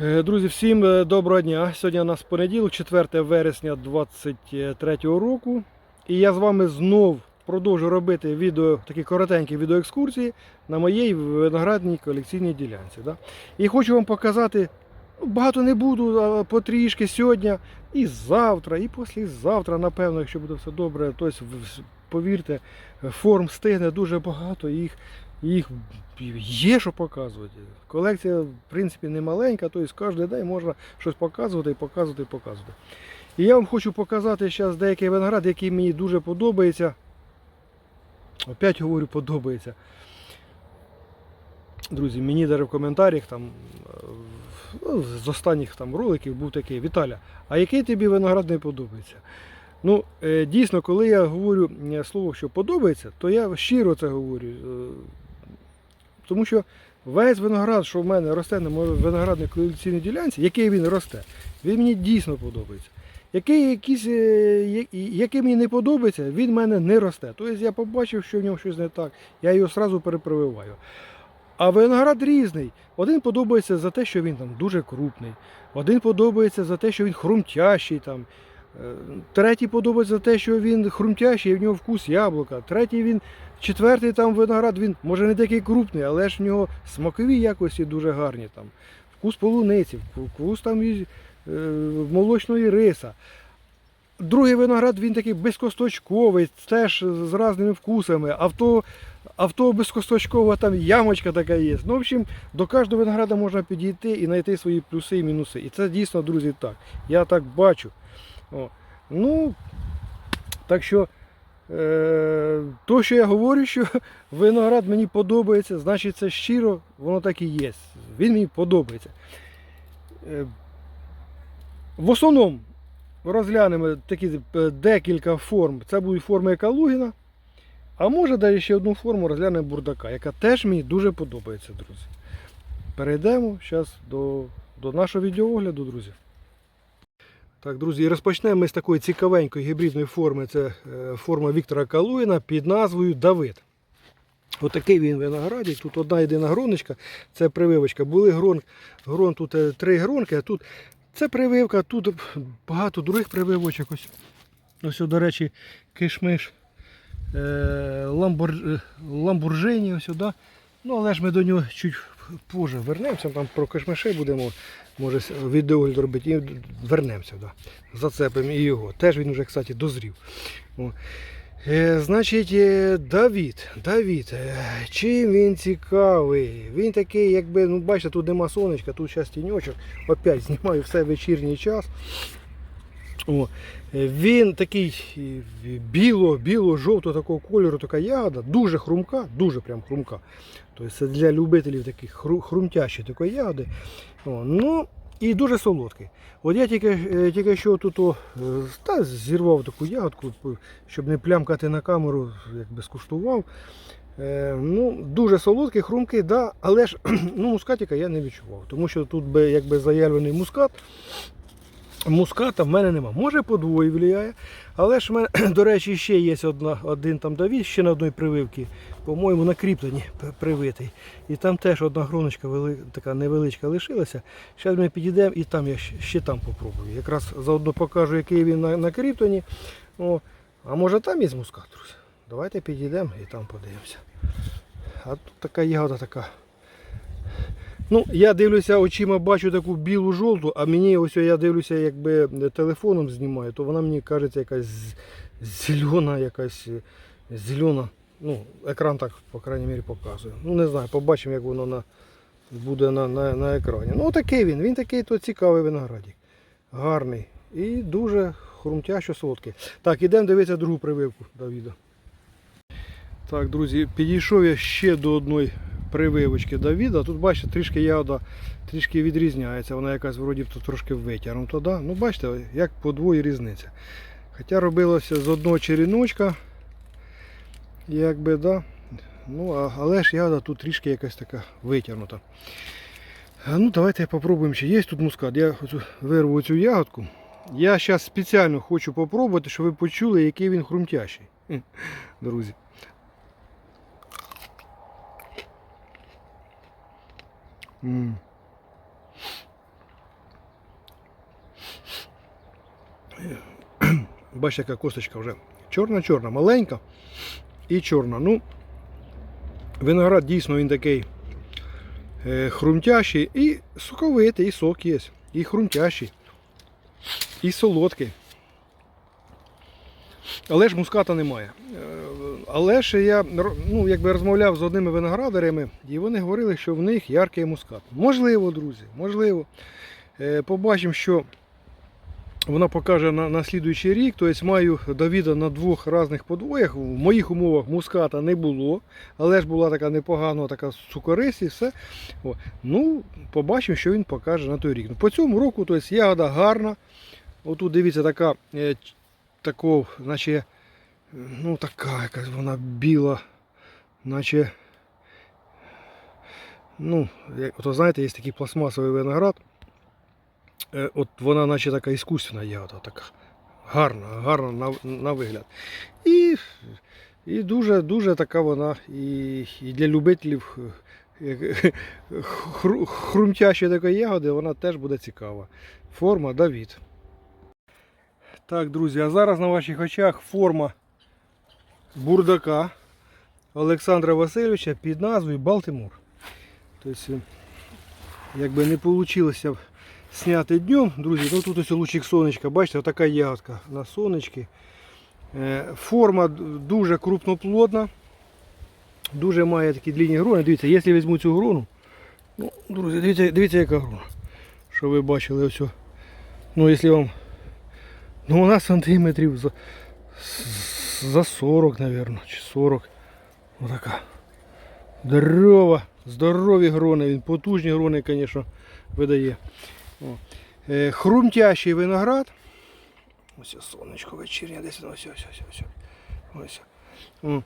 Е, Друзі, всім е, доброго дня. Сьогодні у нас понеділок, 4 вересня 2023 року. І я з вами знов продовжу робити відео, такі коротенькі відеоекскурсії на моїй виноградній колекційній ділянці. Да? І хочу вам показати, ну, багато не буду, а потрішки сьогодні, і завтра, і післязавтра, напевно, якщо буде все добре. Тобто, повірте, форм стигне дуже багато, і їх їх є що показувати. Колекція, в принципі, не маленька, тобто кожен день можна щось показувати і показувати і показувати. І я вам хочу показати зараз деякий виноград, який мені дуже подобається. Опять говорю, подобається. Друзі, мені навіть в коментарях там, е, ну, з останніх там роликів був такий Віталя, а який тобі виноград не подобається? Ну, е, дійсно, коли я говорю е, слово, що подобається, то я щиро це говорю. Тому що весь виноград, що в мене росте на моїй виноградній колекційній ділянці, який він росте, він мені дійсно подобається. Який, якийсь, е, який мені не подобається, він в мене не росте. Тобто я побачив, що в ньому щось не так, я його одразу перепрививаю. А виноград різний. Один подобається за те, що він там дуже крупний, один подобається за те, що він хрумтящий. Там. Е, Третій подобається за те, що він хрумтящий, і в нього вкус яблука. Третій він, четвертий там виноград, він може не такий крупний, але ж в нього смакові якості дуже гарні. Там. Вкус полуниці, вкус там і, е, молочної риса. Другий виноград він такий безкосточковий, теж з різними вкусами. Авто, авто безкосточкове, там ямочка така є. Ну, в общем, до кожного винограда можна підійти і знайти свої плюси і мінуси. І це дійсно, друзі, так. Я так бачу. О. Ну, так що, то, що я говорю, що виноград мені подобається, значить це щиро, воно так і є. Він мені подобається. Е, в основному розглянемо такі е, декілька форм. Це будуть форми Екалугіна. А може далі ще одну форму розглянемо бурдака, яка теж мені дуже подобається, друзі. Перейдемо зараз до, до нашого відеоогляду, друзі. Так, друзі, розпочнемо ми з такої цікавенької гібридної форми. Це е, форма Віктора Калуїна під назвою Давид. Отакий він виноградик. Тут одна єдина гроночка, це прививочка. Були грон, грон тут е, три гронки, а тут це прививка, тут багато других прививочок. Ось, ось до речі, кишмиш е, ламбур, ламбуржині. Ось, да. Ну, але ж ми до нього чуть позже вернемося, там про кишмиші будемо може відеогляд робити і вернемося. Да. Зацепимо і його. Теж він вже, кстати, дозрів. О. Е, значить, е, Давід, Давід, е, чим він цікавий? Він такий, якби, ну бачите, тут нема сонечка, тут зараз тіньочок. Опять знімаю все вечірній час. О, е, він такий е, біло, біло-жовто такого кольору, така ягода, дуже хрумка, дуже прям хрумка. Тобто це для любителів таких хру- хрумтящої такої ягоди. О, ну, і дуже солодкий. От я тільки, е, тільки що тут о, та, зірвав таку ягодку, щоб не плямкати на камеру, якби скуштував. Е, ну, дуже солодкий, хрумкий, да, але ж ну, мускатика я не відчував, тому що тут би, якби заявлений мускат. Муската в мене нема. Може подвоє влияє, але ж в мене, до речі, ще є одна, один там давід, ще на одній прививці, по-моєму, на кріплені привитий. І там теж одна гроночка вели, така невеличка лишилася. Зараз ми підійдемо і там я ще, ще там попробую. Якраз заодно покажу, який він на, на кріптоні. О, а може там є мускат, друзі? Давайте підійдемо і там подивимося. А тут така ягода така. Ну, я дивлюся очима, бачу таку білу жовту, а мені ось я дивлюся, якби телефоном знімаю, то вона мені кажеться якась зелена, якась е, зелена. Ну, екран так, по крайній мірі, показує. Ну, не знаю, побачимо, як воно на, буде на, на, на екрані. Ну, такий він, він такий то цікавий виноградик. Гарний. І дуже хрумтящо солодкий. Так, ідемо дивитися другу прививку Давіда. Так, друзі, підійшов я ще до одної прививочки Давіда. Тут бачите, трішки ягода трішки відрізняється. Вона якась вроді тут трошки витягнута. Да? Ну бачите, як подвоє різниця. Хоча робилося з одного черіночка. Якби, да. Ну, але ж ягода тут трішки якась така витягнута. Ну, давайте попробуємо, чи є тут мускат. Я вирву цю ягодку. Я зараз спеціально хочу попробувати, щоб ви почули, який він хрумтящий. Друзі. Mm. Бачите, яка косточка вже чорна-чорна, маленька і чорна. Ну, Виноград дійсно він такий е, хрумтящий і соковитий, і сок є, і хрумтящий, і солодкий. Але ж муската немає. Е, але ж я ну, якби розмовляв з одними виноградарями, і вони говорили, що в них яркий мускат. Можливо, друзі, можливо. Е, Побачимо, що вона покаже на, на слідуючий рік. Тобто маю Давіда на двох різних подвоях. В моїх умовах муската не було, але ж була така непогана така цукорис і все. О. Ну, побачимо, що він покаже на той рік. По цьому року тобто, ягода гарна. Отут дивіться, така, е, такого, наче, ну така якась вона біла, наче. Ну, як- знаєте, є такий пластмасовий виноград. Е, От вона наче така іскусственна ягода, така гарна, гарна на, на вигляд. І, і дуже, дуже така вона і, і для любителів е, хрумтящої такої ягоди, вона теж буде цікава. Форма Давід. Так, друзі, а зараз на ваших очах форма бурдака Олександра Васильовича під назвою Балтимор. Тобто, якби не вийшло зняти днем, друзі, ну тут ось лучик сонечка, бачите, така ягодка на сонечки. Е, Форма дуже крупноплодна, дуже має такі длінні грони. Дивіться, якщо візьму цю грону, ну, друзі, дивіться, дивіться, яка грона. Що ви бачили ось. Ну, якщо вам. Ну, вона сантиметрів за, за 40, мабуть, чи 40. Отака. Здорова, здорові грони, він потужні грони, звісно, видає. Е, хрумтящий виноград. Ось сонечко вечірнє, десь ось, ось, ось, ось. ось.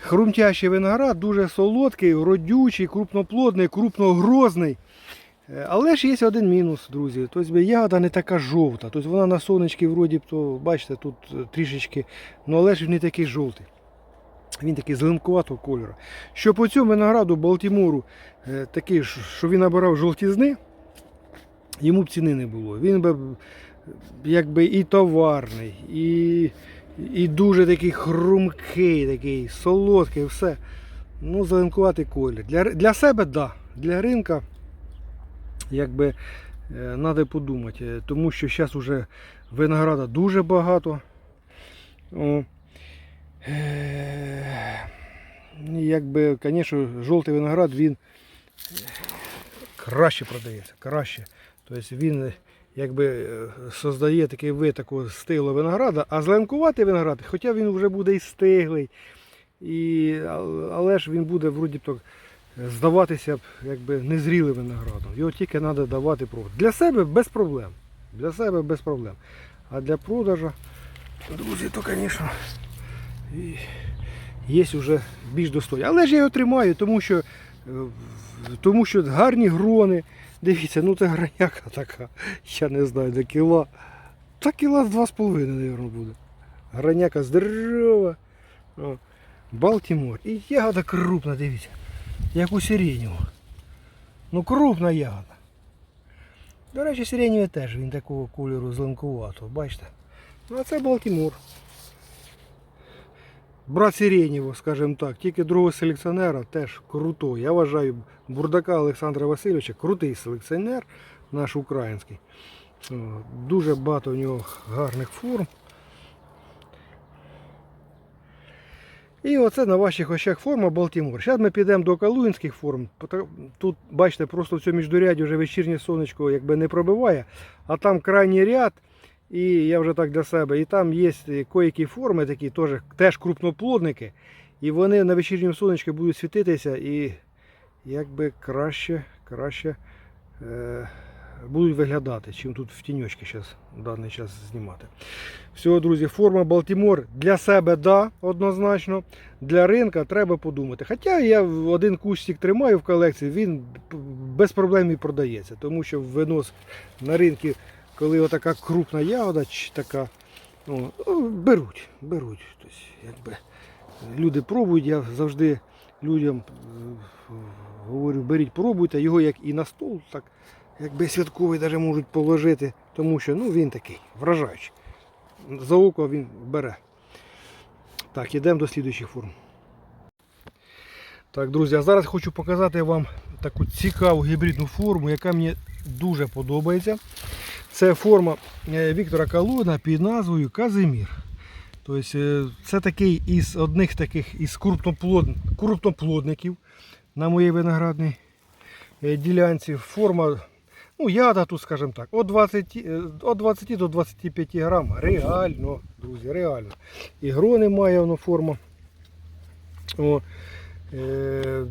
Хрумтящий виноград, дуже солодкий, родючий, крупноплодний, крупногрозний. Е, Але ж є один мінус, друзі. Тобто ягода не така жовта. Тобто вона на сонечки вроді, б то, бачите, тут е, трішечки, ну але ж не такий жовтий. Він такий зеленкуватого кольору. Що по цьому винограду Балтімору е, такий, що він набирав жовтізни, йому б ціни не було. Він би якби і товарний, і, і дуже такий хрумкий, такий солодкий, все. Ну, зеленкуватий колір. Для, для себе так. Да. Для ринка якби треба подумати. е, Тому що зараз вже винограда дуже багато. О. Е, Якби, звісно, жовтий виноград він краще продається. Краще. Тобто він е, якби е, создає такий вид такого стиглого винограда, а зеленкуватий виноград, хоча він вже буде і стиглий, і, але ж він буде вроді так здаватися б якби незрілим виноградом. Його тільки треба давати пробувати. Для себе без проблем. Для себе без проблем. А для продажу, друзі, то, звісно, є вже більш достойні. Але ж я його тримаю, тому що, е, тому що гарні грони. Дивіться, ну це граняка така. Я не знаю, до кіла. Та кіла з два з половиною, мабуть, буде. Граняка здорова. Балтімор. І ягода крупна, дивіться. Як у сиреневого. Ну крупна ягода. До речі, сиреневий теж він такого кольору зеленкуватого, бачите? Ну а це Балтімор. Брат Сиренєво, скажімо так, тільки другого селекціонера теж крутой. Я вважаю Бурдака Олександра Васильовича крутий селекціонер, наш український. Дуже багато у нього гарних форм. І оце на ваших очах форма Балтімор. Зараз ми підемо до калуїнських форм. Тут, бачите, просто в цьому міждуряді вже вечірнє сонечко якби не пробиває, а там крайній ряд, і я вже так для себе, і там є коякі форми, такі теж, теж крупноплодники, і вони на вечірньому сонечку будуть світитися і якби краще, краще е, будуть виглядати, чим тут в тіньочки зараз в даний час знімати. Всього, друзі, форма Балтімор для себе да, однозначно. Для ринка треба подумати. Хоча я один кущик тримаю в колекції, він без проблем і продається. Тому що винос на ринку, коли отака крупна ягода, чи така, ну, ну, беруть, беруть. Тобто, якби, люди пробують, я завжди людям е, говорю, беріть, пробуйте, його як і на стол, так якби святковий навіть можуть положити, тому що ну, він такий вражаючий. за око він бере. Так, ідемо до слідуючих форм. Так, друзі, а зараз хочу показати вам таку цікаву гібридну форму, яка мені дуже подобається. Це форма е, Віктора Калуна під назвою Казимір. Тобто, е, це такий із одних таких із крупноплодників на моїй виноградній е, ділянці. Форма, ну, яда тут, скажімо так, від 20, е, від 20 до 25 грам. Реально, друзі, реально. І грони має воно форма. О, е,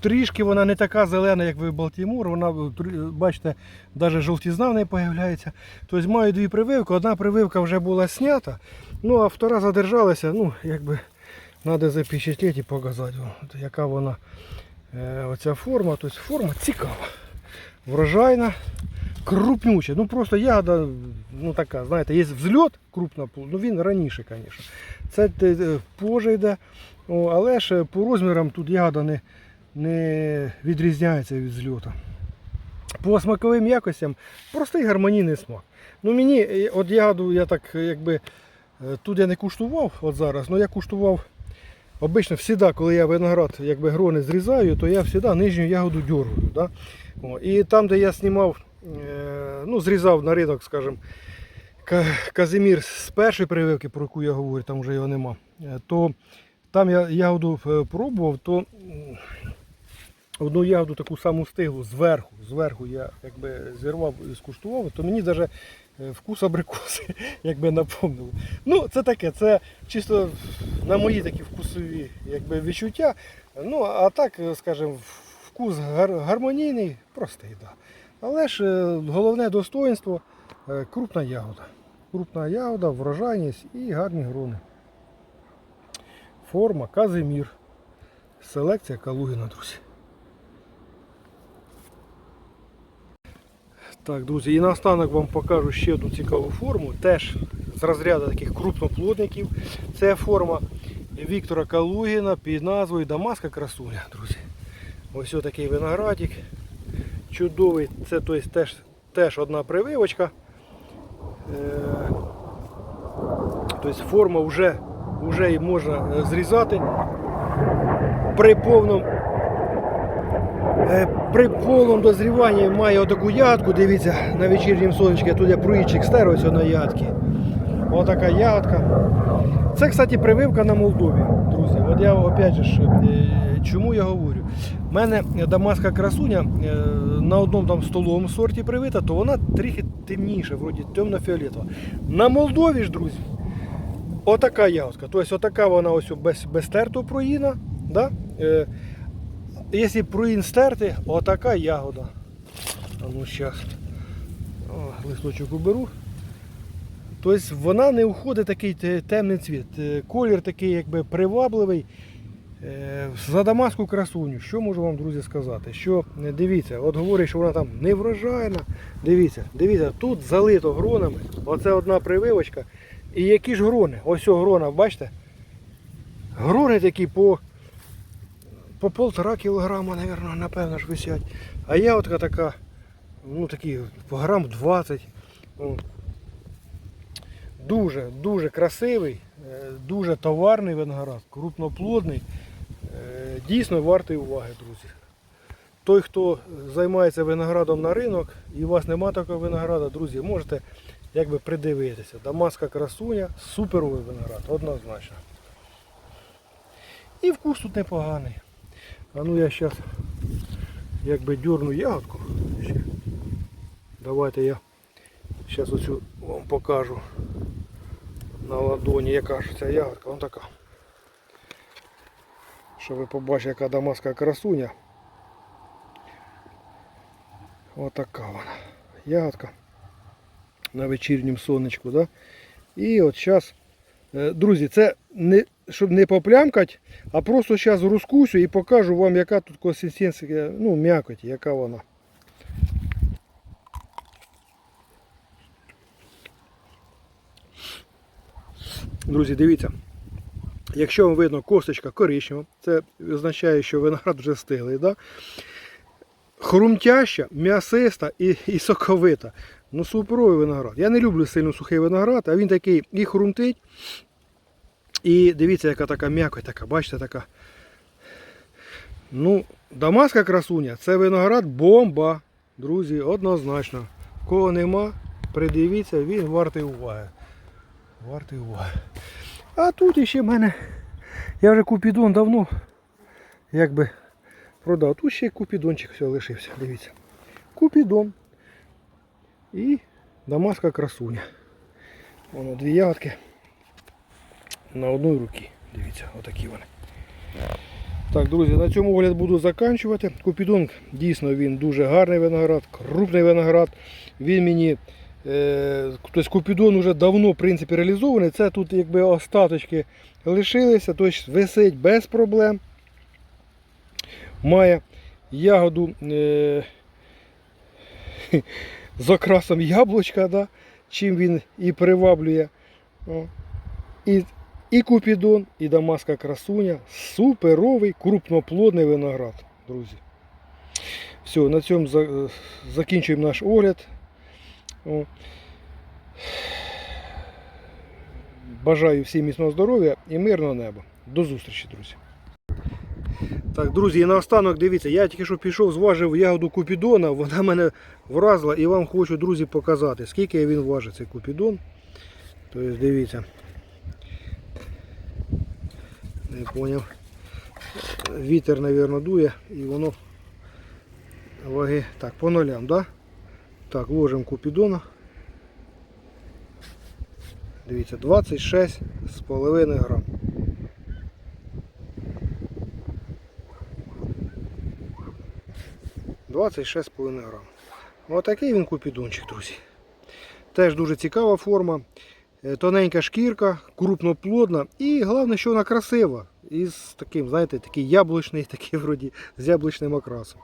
Трішки вона не така зелена, як ви Балтімор. Вона, бачите, навіть жовтізна в неї з'являється. Тобто маю дві прививки. Одна прививка вже була снята, ну а втора задержалася. Ну, якби треба запечатліти і показати, яка вона е, оця форма. Тобто форма цікава, врожайна, крупнюча. Ну просто ягода, ну така, знаєте, є взльот крупна, ну він раніше, звісно. Це е, позже йде. Але ж по розмірам тут ягода не, не відрізняється від зльота. По смаковим якостям простий гармонійний смак. Ну мені, е, от ягоду я так якби е, тут я не куштував от зараз, але я куштував обично завжди, коли я виноград якби грони зрізаю, то я завжди нижню ягоду дергаю. Да? О, і там, де я знімав, е, ну зрізав на ринок, скажімо, Казимір з першої прививки, про яку я говорю, там вже його нема, е, то там я ягоду е, пробував, то одну ягоду таку саму стиглу зверху, зверху я якби зірвав і скуштував, то мені навіть вкус абрикоси якби напомнило. Ну, це таке, це чисто на мої такі вкусові якби, відчуття. Ну, а так, е, скажімо, вкус гар- гармонійний, простий, да. Але ж е, головне достоинство е, крупна ягода. Крупна ягода, врожайність і гарні грони. Форма Казимір. Селекція Калугіна, друзі. Так, друзі, і наостанок вам покажу ще одну цікаву форму, теж з розряду таких крупноплодників. Це форма Віктора Калугіна під назвою Дамаска Красуня, друзі. Ось такий виноградик. Чудовий, це тобто, теж, теж одна прививочка. Тобто форма вже, вже можна е, зрізати при повному При повному дозріванні має отаку ягодку, дивіться, на вечірнім сонечці, тут я проїчик стеру ось на ягодки. Отака ягодка. Це, кстати, прививка на Молдові, друзі. От я опять же, е, чому я говорю? У мене дамаска красуня е, на одному там столовому сорті привита, то вона трохи темніша, вроді темно-фіолетова. На Молдові ж, друзі, отака ягодка. Тобто отака вона ось без, без тертого проїна. Да? Якщо пруїн стерти, отака ягода. А ну зараз. Листочок уберу. Тобто вона не входить такий темний цвіт. Е, Колір такий якби привабливий. Е, За дамаску красуню. Що можу вам, друзі, сказати? Що е, дивіться, от говорять, що вона там не врожайна. Дивіться, дивіться, тут залито гронами. Оце одна прививочка. І які ж грони? Ось грона, бачите? Грони такі по по полтора кілограма, наверное, напевно ж висять. А ягодка така, ну такі, по грам 20. Дуже, дуже красивий, е, дуже товарний виноград, крупноплодний. Е, Дійсно вартий уваги, друзі. Той, хто займається виноградом на ринок і у вас нема такого винограда, друзі, можете якби придивитися. Дамаска красуня, суперовий виноград, однозначно. І вкус тут непоганий. А ну я зараз якби дерну ягодку. Ще. Давайте я зараз оцю вам покажу на ладоні, яка ж ця ягодка, вона така. Щоб ви побачили, яка дамаска красуня. Отака вона. Ягодка на вечірньому сонечку. Да? І от зараз, друзі, це не, щоб не поплямкати, а просто зараз розкусю і покажу вам, яка тут консистенція, ну, м'якоть, яка вона. Друзі, дивіться. Якщо вам видно косточка коричнева, це означає, що виноград вже стиглий. Да? Хрумтяща, м'ясиста і, і соковита. Ну, суперовий виноград. Я не люблю сильно сухий виноград, а він такий і хрумтить. І дивіться, яка така м'якоть, така, бачите, така. Ну, Дамаска красуня це виноград бомба. Друзі, однозначно. Кого нема, придивіться, він вартий уваги. Вартий уваги. А тут іще в мене. Я вже купідон давно якби продав. Тут ще купідончик все лишився. Дивіться. Купідон. І дамаска красуня. Воно дві ягодки на одній руці. Дивіться, отакі вони. Так, друзі, на цьому огляд буду закінчувати. Купідон дійсно він дуже гарний виноград, крупний виноград. Він мені. Е, тобто Купідон вже давно в принципі, реалізований. Це тут якби остаточки лишилися, тобто висить без проблем. Має ягоду е, з окрасом яблучка, да, чим він і приваблює. О. І, і Купідон, і Дамаска красуня. Суперовий, крупноплодний виноград, друзі. Все, на цьому закінчуємо наш огляд. Бажаю всім міцного здоров'я і мирного неба. До зустрічі, друзі. Так, друзі, і наостанок дивіться, я тільки що пішов, зважив ягоду Купідона, вона мене вразила і вам хочу, друзі, показати, скільки він важить, цей Купідон. Тобто дивіться. Не поняв. Вітер, мабуть, дує і воно ваги. Так, по нулям, да? Так, ложимо Купідона. Дивіться, 26,5 грам. Двадцять половиною грам. Отакий він купідончик, друзі. Теж дуже цікава форма. Е, Тоненька шкірка, крупноплодна і головне, що вона красива. Із таким, знаєте, такий яблучний, такий вроді з яблучним окрасом.